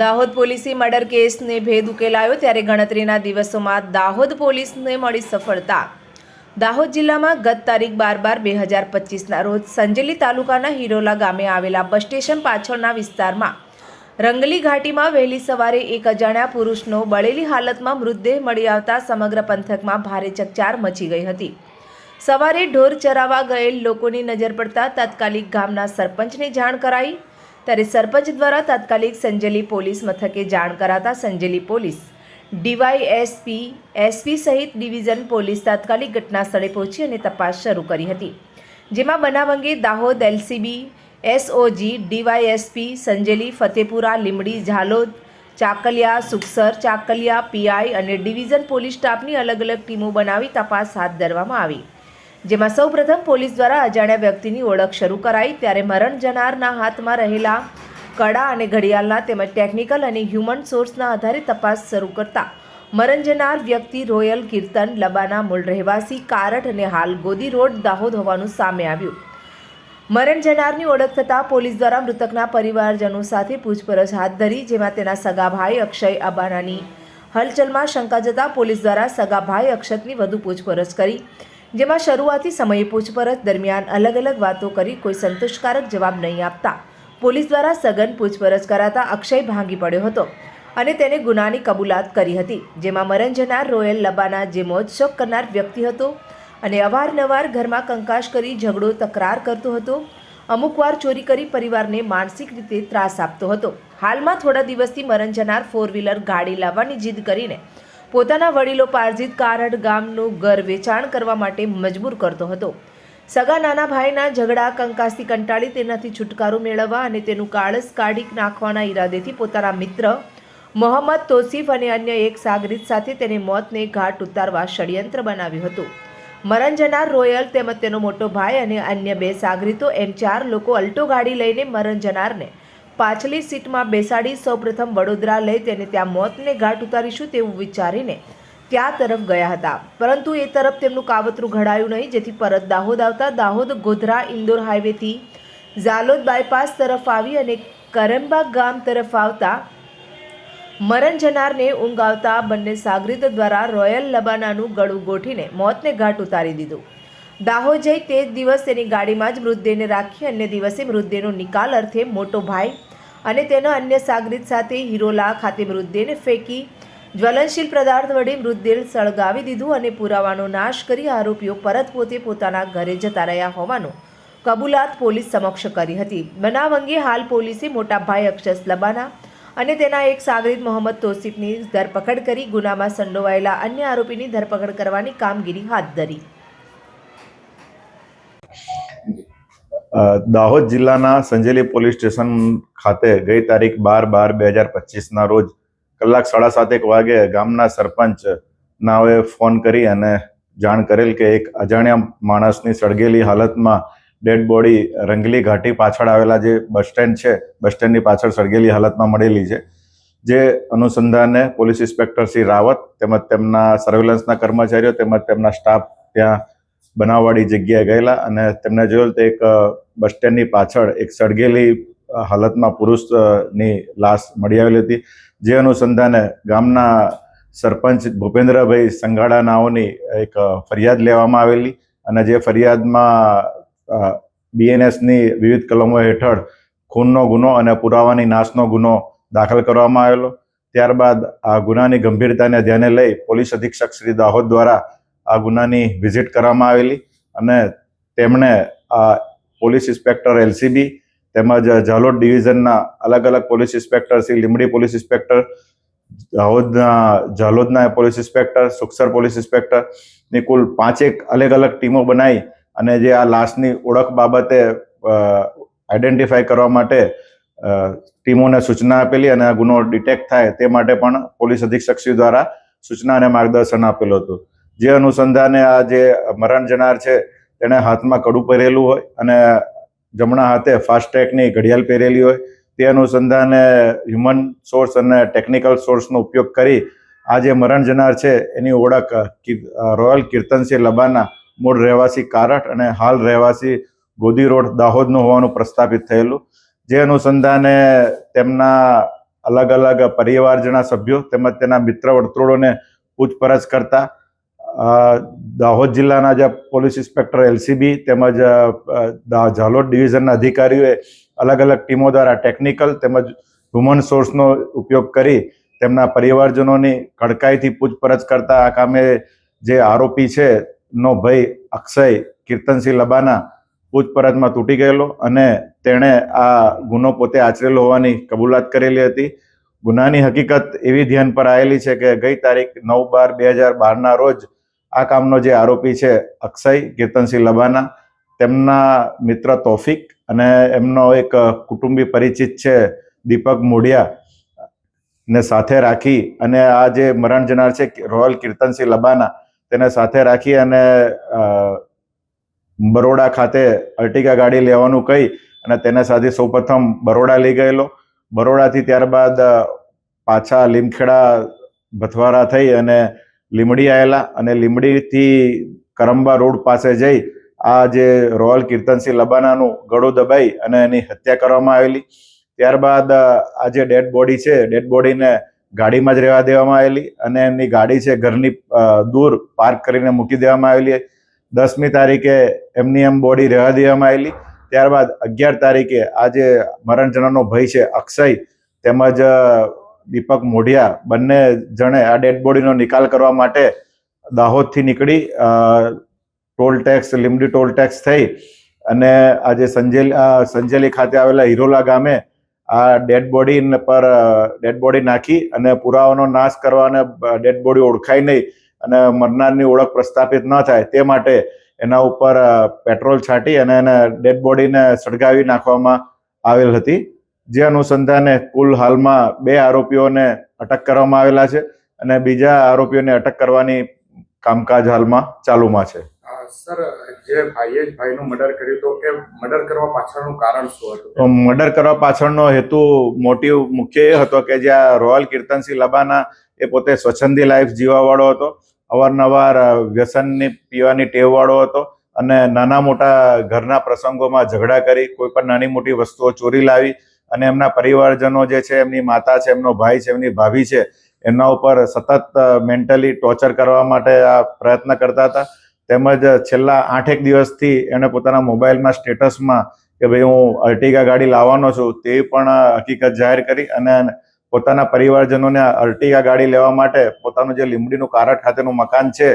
દાહોદ પોલીસે મર્ડર કેસને ભેદ ઉકેલાયો ત્યારે ગણતરીના દિવસોમાં દાહોદ પોલીસને મળી સફળતા. દાહોદ જિલ્લામાં ગત તારીખ બાર બાર બે હજાર પચીસના રોજ સંજેલી તાલુકાના હિરોલા ગામે આવેલા બસ સ્ટેશન પાછળના વિસ્તારમાં રંગલી ઘાટીમાં વહેલી સવારે એક અજાણ્યા પુરુષનો બળેલી હાલતમાં મૃતદેહ મળી આવતા સમગ્ર પંથકમાં ભારે ચકચાર મચી ગઈ હતી. સવારે ઢોર ચરાવા ગયેલ લોકોની નજર પડતા તાત્કાલિક ગામના સરપંચને જાણ કરાઈ ત્યારે સરપંચ દ્વારા તાત્કાલિક સંજેલી પોલીસ મથકે જાણ કરાતા સંજેલી પોલીસ, ડીવાયએસપી, એસપી સહિત ડિવિઝન પોલીસ તાત્કાલિક ઘટના સ્થળે પહોંચી અને તપાસ શરૂ કરી હતી. જેમાં બનાવ અંગે Dahod LCB, SOG, DYSP, Sanjeli, Fatepura Limdi Jhalod, Chakaliya, Sukhsar, Chakaliya, PI અને ડિવિઝન પોલીસ સ્ટાફની અલગ અલગ ટીમો બનાવી તપાસ હાથ ધરવામાં આવી. જેમાં સૌપ્રથમ પોલીસ દ્વારા અજાણ્યા વ્યક્તિની ઓળખ શરૂ કરાઈ, ત્યારે મરણ જનારના હાથમાં રહેલા કડા અને ઘડિયાળના તેમજ ટેકનિકલ અને હ્યુમન સોર્સના આધારે તપાસ શરૂ કરતા મરણ જનાર વ્યક્તિ રોયલ કીર્તન લબાના મૂળ રહેવાસી કારટ અને હાલ ગોદી રોડ દાહોદ હોવાનું સામે આવ્યું. મરણ જનારની ઓળખ થતાં પોલીસ દ્વારા મૃતકના પરિવારજનો સાથે પૂછપરછ હાથ ધરી, જેમાં તેના સગા ભાઈ અક્ષય અબાનાની હલચલમાં શંકા જતા પોલીસ દ્વારા સગા ભાઈ અક્ષતની વધુ પૂછપરછ કરી. જેમાં શરૂઆતી સમયે પૂછપરછ દરમિયાન અલગ અલગ વાતો કરી કોઈ સંતોષકારક જવાબ નહીં આપતા. પોલીસ દ્વારા સઘન પૂછપરછ કરાતા અક્ષય ભાંગી પડ્યો હતો અને તેને ગુનાની કબૂલાત કરી હતી, જેમાં મરણ જનાર રોયલ લબાના જે મોજશોખ કરનાર વ્યક્તિ હતો અને અવારનવાર ઘરમાં કંકાશ કરી ઝઘડો તકરાર કરતો હતો અમુકવાર ચોરી કરી પરિવારને માનસિક રીતે ત્રાસ આપતો હતો. હાલમાં થોડા દિવસથી મરણ જનાર ફોર વ્હીલર ગાડી લાવવાની જીદ કરીને પોતાના વડીલો પાર્જિત કારડ ગામનું ઘર વેચાણ કરવા માટે મજબૂર કરતો હતો. સગા નાના ભાઈના ઝઘડા, કંકાસથી કંટાળી તેનાથી છુટકારો મેળવવા અને તેનું કાળસ કાઢી નાખવાના ઈરાદેથી પોતાના મિત્ર મોહમ્મદ તોસીફ અને અન્ય એક સાગરીત સાથે તેને મોતને ઘાટ ઉતારવા ષડયંત્ર બનાવ્યું હતું. મરણ જનાર રોયલ તેમજ તેનો મોટો ભાઈ અને અન્ય બે સાગરીતો એમ ચાર લોકો અલ્ટો ગાડી લઈને મરણ જનારને પાછલી સીટમાં બેસાડી સૌપ્રથમ વડોદરા લઈ તેને ત્યાં મોતને ઘાટ ઉતારીશું તેવું વિચારીને ત્યાં તરફ ગયા હતા. પરંતુ એ તરફ તેમનું કાવતરું ઘડાયું નહીં, જેથી પરત દાહોદ આવતા દાહોદ, ગોધરા, ઇન્દોર હાઈવેથી ઝાલોદ બાયપાસ તરફ આવી અને કરંબા ગામ તરફ આવતા મરણ જનારને ઊંઘ આવતા બંને સાગરીત દ્વારા રોયલ લબાનાનું ગળું ગોઠીને મોતને ઘાટ ઉતારી દીધું. દાહોદ જઈ તે જ દિવસ તેની ગાડીમાં જ મૃતદેહને રાખી અન્ય દિવસે મૃતદેહનો નિકાલ અર્થે મોટો ભાઈ અને તેના અન્ય સાગરીત સાથે હિરોલા ખાતે મૃતદેહને ફેંકી જ્વલનશીલ પદાર્થ વડે મૃતદેહ સળગાવી દીધું અને પુરાવાનો નાશ કરી આરોપીઓ પરત પોતે પોતાના ઘરે જતા રહ્યા હોવાનું કબૂલાત પોલીસ સમક્ષ કરી હતી. બનાવ અંગે હાલ પોલીસે મોટા ભાઈ અક્ષસ લબાના અને તેના એક સાગરીત મોહમ્મદ તોસીફની ધરપકડ કરી ગુનામાં સંડોવાયેલા અન્ય આરોપીની ધરપકડ કરવાની કામગીરી હાથ ધરી. દાહોદ જિલ્લાના સંજેલી પોલીસ સ્ટેશન ખાતે ગઈ તારીખ બાર બાર બે હજાર પચીસના રોજ કલાક સાડા સાતેક વાગે ગામના સરપંચ નાઓએ ફોન કરી અને જાણ કરેલ કે એક અજાણ્યા માણસની સળગેલી હાલતમાં ડેડ બોડી રંગલી ઘાટી પાછળ આવેલા જે બસ સ્ટેન્ડ છે, બસ સ્ટેન્ડની પાછળ સળગેલી હાલતમાં મળેલી છે, જે અનુસંધાને પોલીસ ઇન્સ્પેક્ટર શ્રી રાવત તેમજ તેમના સર્વેલન્સના કર્મચારીઓ તેમજ તેમના સ્ટાફ ત્યાં બનાવવાળી જગ્યાએ ગયેલા અને તેમને જોયેલ તો એક બસ સ્ટેન્ડની પાછળ એક સળગેલી હાલતમાં પુરુષની લાશ મળી આવેલી હતી. જે અનુસંધાને ગામના સરપંચ ભૂપેન્દ્રભાઈ સંઘાડા નાઓની એક ફરિયાદ લેવામાં આવેલી અને જે ફરિયાદમાં બીએનએસની વિવિધ કલમો હેઠળ ખૂનનો ગુનો અને પુરાવાની નાશનો ગુનો દાખલ કરવામાં આવેલો. ત્યારબાદ આ ગુનાની ગંભીરતાને ધ્યાને લઈ પોલીસ અધિક્ષક શ્રી દાહોદ દ્વારા આ ગુનાની વિઝિટ કરવામાં આવેલી અને તેમણે આ પોલીસ ઇન્સ્પેક્ટર એલસીબી તેમજ ઝાલોદ ડિવિઝનના અલગ અલગ police inspector, Shri Limdi police inspector, દાહોદના, ઝાલોદના પોલીસ ઇન્સ્પેક્ટર, સુખસર પોલીસ ઇન્સ્પેક્ટરની કુલ પાંચેક અલગ અલગ ટીમો બનાવી અને જે આ લાશની ઓળખ બાબતે આઈડેન્ટિફાઈ કરવા માટે ટીમોને સૂચના આપેલી અને આ ગુનો ડિટેક્ટ થાય તે માટે પણ પોલીસ અધિક્ષક શ્રી દ્વારા સૂચના અને માર્ગદર્શન આપેલું હતું. જે અનુસંધાને આ જે મરણ જનાર છે, તેણે હાથમાં કડું પહેરેલું હોય અને જમણા હાથે ફાસ્ટ્રેકની ઘડિયાળ પહેરેલી હોય, તે અનુસંધાને હ્યુમન સોર્સ અને ટેકનિકલ સોર્સનો ઉપયોગ કરી આ જે મરણ જનાર છે, એની ઓળખ રોયલ કીર્તનસિંહ લબાના મૂળ રહેવાસી કારટ અને હાલ રહેવાસી ગોદી રોડ દાહોદનું હોવાનું પ્રસ્થાપિત થયેલું. જે અનુસંધાને તેમના અલગ અલગ પરિવારજના સભ્યો તેમજ તેના મિત્ર વર્તુળોને પૂછપરછ કરતા દાહોદ જિલ્લાના જે પોલીસ ઇન્સ્પેક્ટર એલસીબી તેમજ ઝાલોદ ડિવિઝનના અધિકારીઓએ અલગ અલગ ટીમો દ્વારા ટેકનિકલ તેમજ હ્યુમન સોર્સનો ઉપયોગ કરી તેમના પરિવારજનોની કડકાઈથી પૂછપરછ કરતા આ કામે જે આરોપી છે, નો ભાઈ અક્ષય કીર્તનસિંહ લબાના પૂછપરછમાં તૂટી ગયેલો અને તેણે આ ગુનો પોતે આચરેલો હોવાની કબૂલાત કરેલી હતી. ગુનાની હકીકત એવી ધ્યાન પર આવેલી છે કે ગઈ તારીખ નવ બાર બે હજાર બારના રોજ આ કામનો જે આરોપી છે અક્ષય કીર્તનસિંહ લબાના, તેમના મિત્ર તોફિક અને એમનો એક કુટુંબી પરિચિત છે દીપક મોડિયા ને સાથે રાખી અને આ જે મરણ જનાર છે રોયલ કીર્તનસિંહ લબાના, તેને સાથે રાખી અને બરોડા ખાતે અર્ટિગા ગાડી લેવાનું કહી અને તેને સાથે સૌપ્રથમ બરોડા લઈ ગયેલો. બરોડાથી ત્યારબાદ પાછા લીમખેડા, ભથવારા થઈ અને લીમડી આવેલા અને લીમડીથી કરંબા રોડ પાસે જઈ આ જે રોયલ કીર્તનસિંહ લબાનાનું ગળું દબાઈ અને એની હત્યા કરવામાં આવેલી. ત્યારબાદ આ જે ડેડ બોડી છે, ડેડ બોડીને ગાડીમાં જ રહેવા દેવામાં આવેલી અને એમની ગાડી છે ઘરની દૂર પાર્ક કરીને મૂકી દેવામાં આવેલી. દસમી તારીખે એમની એમ બોડી રહેવા દેવામાં આવેલી. ત્યારબાદ અગિયાર તારીખે આ જે મરણ ભય છે અક્ષય તેમજ દીપક મોઢિયા બંને જણે આ ડેડ બોડીનો નિકાલ કરવા માટે દાહોદથી નીકળી toll tax Limdi toll tax થઈ અને આજે સંજેલી સંજેલી ખાતે આવેલા હિરોલા ગામે આ ડેડ બોડી પર ડેડ બોડી નાખી અને પુરાવાનો નાશ કરવા અને ડેડ બોડી ઓળખાય નહીં અને મરનારની ઓળખ પ્રસ્થાપિત ન થાય તે માટે એના ઉપર પેટ્રોલ છાંટી અને એને ડેડ બોડીને સળગાવી નાખવામાં આવેલ હતી. જે અનુસંધાને કુલ હાલમાં બે આરોપીઓને અટક કરવામાં આવેલા છે અને બીજા આરોપીઓને અટક કરવાની કામકાજ હાલમાં ચાલુમાં છે. સર જે ભાઈએ જ ભાઈનું મર્ડર કર્યું તો એ મર્ડર કરવા પાછળનું કારણ શું હતું? મર્ડર કરવા પાછળનો હેતુ મોટિવ મુખ્ય એ હતો કે જ્યાં રોયલ કીર્તનસિંહ લબાના એ પોતે સ્વચ્છંદી લાઈફ જીવાવાળો હતો. અવારનવાર વ્યસનની પીવાની ટેવવાળો હતો અને નાના મોટા ઘરના પ્રસંગોમાં ઝઘડા કરી કોઈ પણ નાની મોટી વસ્તુઓ ચોરી લાવી અને એમના પરિવારજનો જે છે, એમની માતા છે, એમનો ભાઈ છે, એમની ભાભી છે, એમના ઉપર સતત મેન્ટલી ટોર્ચર કરવા માટે આ પ્રયત્ન કરતા હતા. તેમજ છેલ્લા આઠેક દિવસથી એણે પોતાના મોબાઈલમાં સ્ટેટસમાં કે ભાઈ હું અર્ટિગા ગાડી લાવવાનો છું, તે પણ હકીકત જાહેર કરી અને પોતાના પરિવારજનોને અર્ટિગા ગાડી લેવા માટે પોતાનું જે લીમડીનું કારટ ખાતેનું મકાન છે,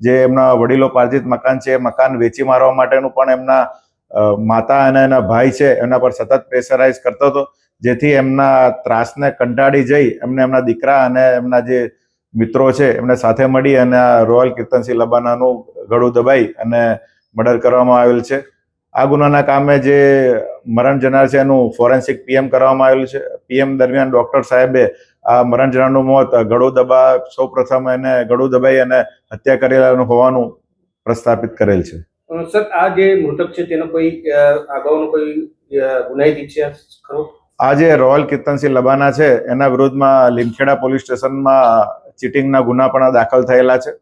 જે એમના વડીલો પાર્જિત મકાન છે, એ મકાન વેચી મારવા માટેનું પણ એમના માતા અને એના ભાઈ છે, એમના પર સતત પ્રેશરાઇઝ કરતો હતો, જેથી એમના ત્રાસને કંટાળી જઈ એમને એમના દીકરા અને એમના જે મિત્રો છે, એમને સાથે મળી અને આ રોયલ કીર્તનસિંહ લબાનાનું ગળું દબાઈ અને મર્ડર કરવામાં આવેલ છે. આ ગુનાના કામે જે મરણ જનાર છે, એનું ફોરેન્સિક પીએમ કરવામાં આવેલું છે. પીએમ દરમિયાન ડોક્ટર સાહેબે આ મરણ જનારનું મોત ગળું દબા સૌ પ્રથમ એને ગળું દબાઈ અને હત્યા કરેલાનું હોવાનું પ્રસ્થાપિત કરેલ છે. સર, આ જે મૃતક છે, તેનો કોઈ અગાઉનો કોઈ ગુનાહિત ઇતિહાસ ખરો? આ જે રોયલ કીર્તનસિંહ લબાના છે, એના વિરુદ્ધમાં લીમખેડા પોલીસ સ્ટેશનમાં ચીટિંગના ગુના પણ દાખલ થયેલા છે.